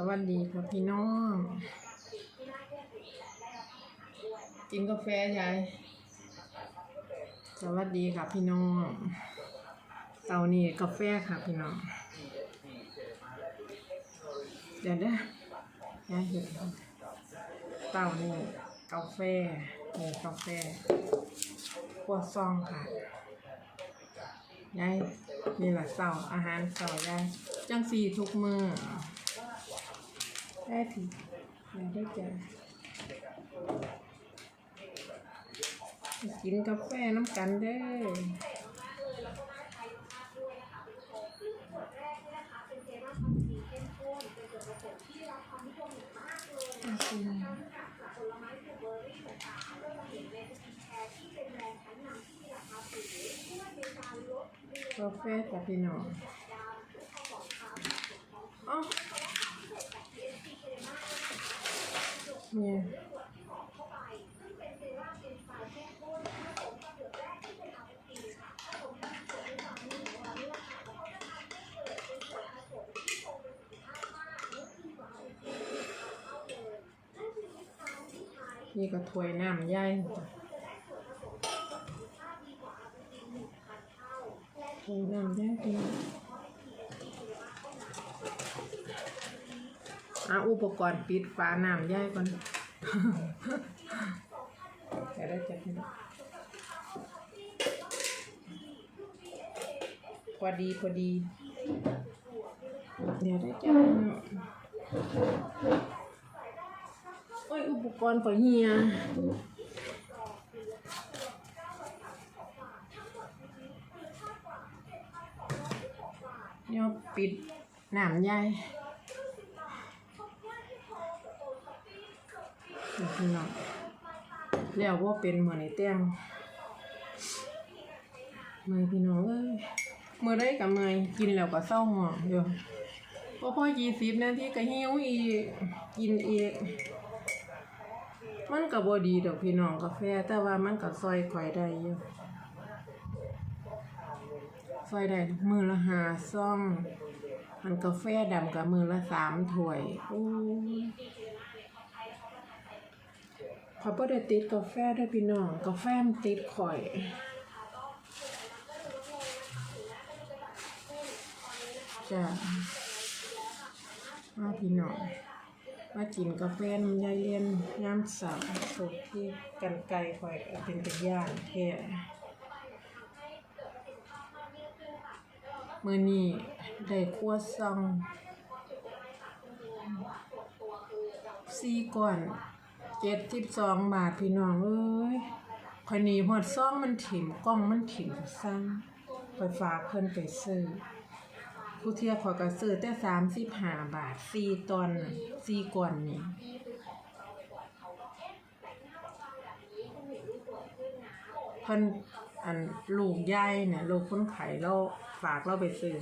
สวัสดีครับพี่น้อง กินกาแฟยายสวัสดีครับพี่น้องเตานี่กาแฟค่ะพี่น้อง เดี๋ยวนะยายเห็นเตานี่กาแฟนี่กาแฟขวดซองค่ะยายนี่แหละเสาอาหารเสายายจังสีทุกมือ ได้ทียายได้เจอกินกาแฟน้ำกันเด้อกาแฟกับพี่น้องอ๋อ เนี่ยนี่ก็ถ้วยน้ำใหญ่จ้ะถ้วยน้ำใหญ่ พี่น้องอะอุปกรณ์ปิดฝาน้ำใหญ่ก่อนจะได้จับพี่น้องพอดีพอดี เดี๋ยวได้จับโอ้ยอุปกรณ์ฝอยเฮียเนี่ยปิดน้ำใหญ่ พี่น้องแล้วว่าเป็นเหมือนในเตียงเมื่อพี่น้องเอ้ยเมื่อได้กับเมื่อกินแล้วก็เศร้าหมองอยู่พอพอยี่สิบนาทีก็หิวอีกกินอีกมันก็บ่ดีดอกพี่น้องกาแฟ แต่ว่ามันก็ซอยข่อยได้อยู่ซอยได้มือละหาซ่อง มันกาแฟดำกับมือละสามถ้วยโอ้ ขอยบ่ได้ติดกาแฟเด้วยพี่น้อง กาแฟมันติดข่อย จ้ะมาพี่น้อง มากินกาแฟน้ำยายเลียนยามสาร์สุกที่กันไกลข่อยเป็นตะย่านแท้มื่อนี้ได้ครัวซองสี่ก้อน เจ็ดสิบสองบาทพี่น้องเอ้ยพอหนีหอดซองมันถิ่มกล้องมันถิ่มซ้ำไปฝากเพิ่นไปซื้อผู้เที่ยวขอยก็ซื้อแต่สามสิบห้าบาทสี่ตอนสี่ก้อนนี่เพิ่นอันลูกใหญ่เนี่ยลูกคนไข้เราฝากเราไปซื้อ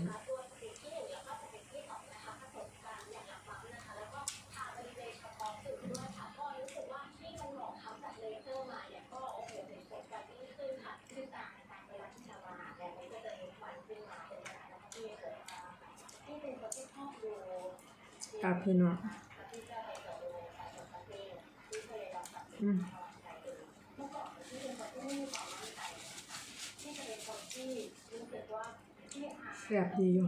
กับพี่น้องอืมแซ่บดีอยู่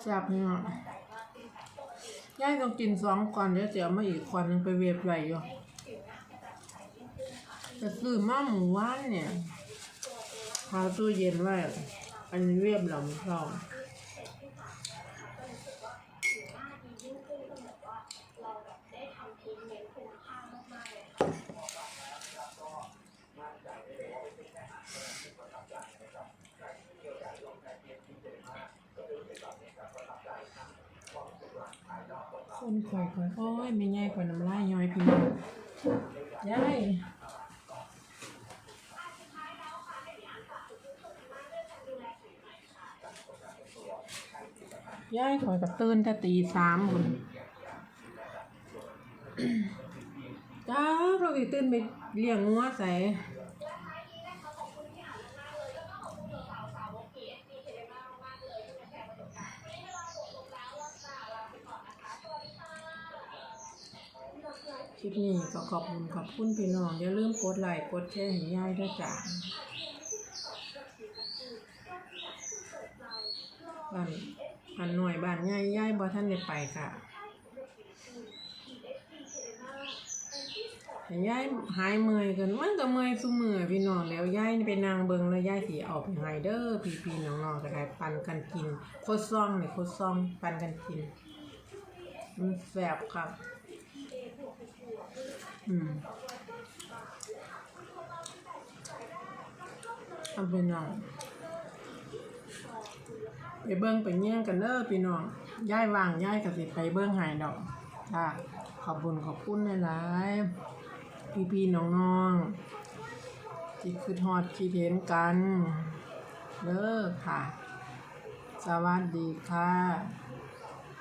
แซ่บพี่น้องย่ายต้องกินสองก่อนเดี๋ยวจะเอามาอีกก่อนนึงไปเวฟไว้อยู่แต่ซื้อมาหมูว่านเนี่ยพาตู้เย็นไว้อันนี้เรียบหลังชอบ คนข่อยข่อยโอ้ยไม่ง่ายข่อยน้ำลายย้อยพี่น้องยายย่ายข่อยก็ตื่นแต่ตีสามคนจ้าเราอีตื่นไปเลี้ยงงัวใส่ ลิปนี้ก็ขอบคุณขอบคุณพี่น้องอย่าลืมกดไลค์กดแชร์ให้ยายด้วยจ้ะบ้านบ้านหน่วยบ้านใหญ่ยายบ่ท่านได้ไปค่ะให้ยายหายเมื่อยกันมันก็เมื่อยซุมื้อพี่น้องแล้วยายไปนั่งเบิงแล้วยายสิเอาไปให้เด้อพี่ๆน้องๆก็ได้ปันกันกิน โคตรซ่องนี่โคตรซ่องปันกันกินมันแสบครับ อืมเอาไปน้องไปเบิ้งไปเยี่ยงกันเด้อพี่น้องย้ายวางย้ายกับสิไปเบิ้งหายดอกค่ะขอบคุญขอบคุณหลายๆพี่พี่น้องๆที่คือทอดคิดเห็นกันเด้อค่ะ สวัสดีค่ะ